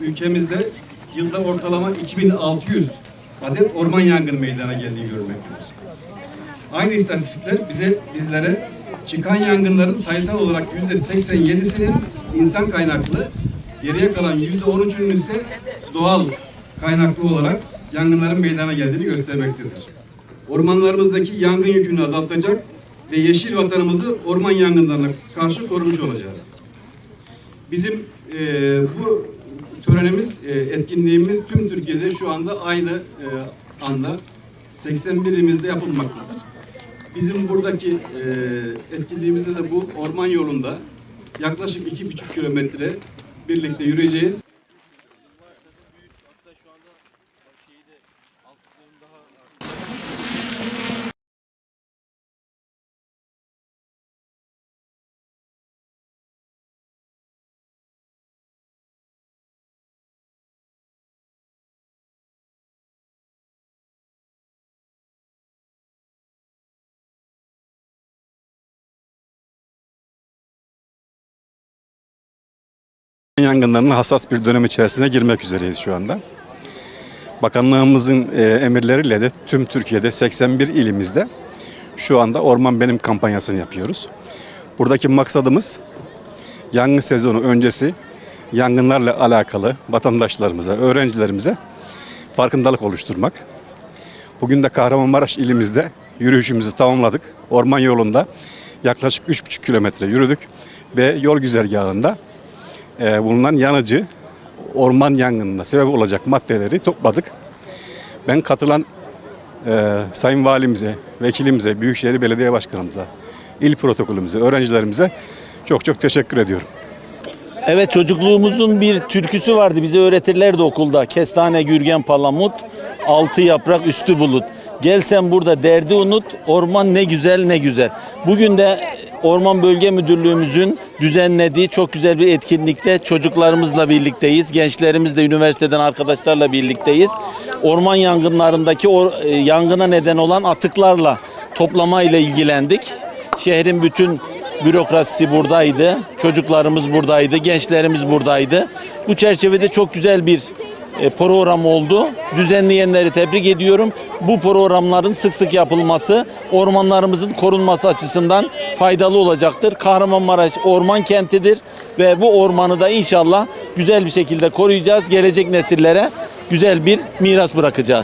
Ülkemizde yılda ortalama 2600 adet orman yangını meydana geldiği görülmektedir. Aynı istatistikler bize bizlere çıkan yangınların sayısal olarak yüzde 87'sinin insan kaynaklı, geriye kalan yüzde 13'ünün ise doğal kaynaklı olarak yangınların meydana geldiğini göstermektedir. Ormanlarımızdaki yangın yükünü azaltacak ve yeşil vatanımızı orman yangınlarına karşı korumuş olacağız. Bizim e, bu törenimiz, e, etkinliğimiz tüm Türkiye'de şu anda aynı e, anda 81 ilimizde yapılmaktadır. Bizim buradaki e, etkinliğimizde de bu orman yolunda yaklaşık iki buçuk kilometre birlikte yürüyeceğiz. Yangınlarının hassas bir dönem içerisine girmek üzereyiz şu anda. Bakanlığımızın e, emirleriyle de tüm Türkiye'de 81 ilimizde şu anda Orman Benim kampanyasını yapıyoruz. Buradaki maksadımız yangın sezonu öncesi yangınlarla alakalı vatandaşlarımıza, öğrencilerimize farkındalık oluşturmak. Bugün de Kahramanmaraş ilimizde yürüyüşümüzü tamamladık. Orman yolunda yaklaşık 3,5 kilometre yürüdük ve yol güzergahında e, bulunan yanıcı orman yangınına sebep olacak maddeleri topladık. Ben katılan e, Sayın Valimize, Vekilimize, Büyükşehir Belediye Başkanımıza, il protokolümüze, öğrencilerimize çok çok teşekkür ediyorum. Evet çocukluğumuzun bir türküsü vardı bize öğretirlerdi okulda. Kestane, gürgen, palamut, altı yaprak, üstü bulut. Gel sen burada derdi unut, orman ne güzel ne güzel. Bugün de Orman Bölge Müdürlüğümüzün düzenlediği çok güzel bir etkinlikte çocuklarımızla birlikteyiz. Gençlerimizle, üniversiteden arkadaşlarla birlikteyiz. Orman yangınlarındaki o e, yangına neden olan atıklarla toplamayla ilgilendik. Şehrin bütün bürokrasisi buradaydı. Çocuklarımız buradaydı, gençlerimiz buradaydı. Bu çerçevede çok güzel bir e, program oldu. Düzenleyenleri tebrik ediyorum. Bu programların sık sık yapılması ormanlarımızın korunması açısından faydalı olacaktır. Kahramanmaraş orman kentidir ve bu ormanı da inşallah güzel bir şekilde koruyacağız. Gelecek nesillere güzel bir miras bırakacağız.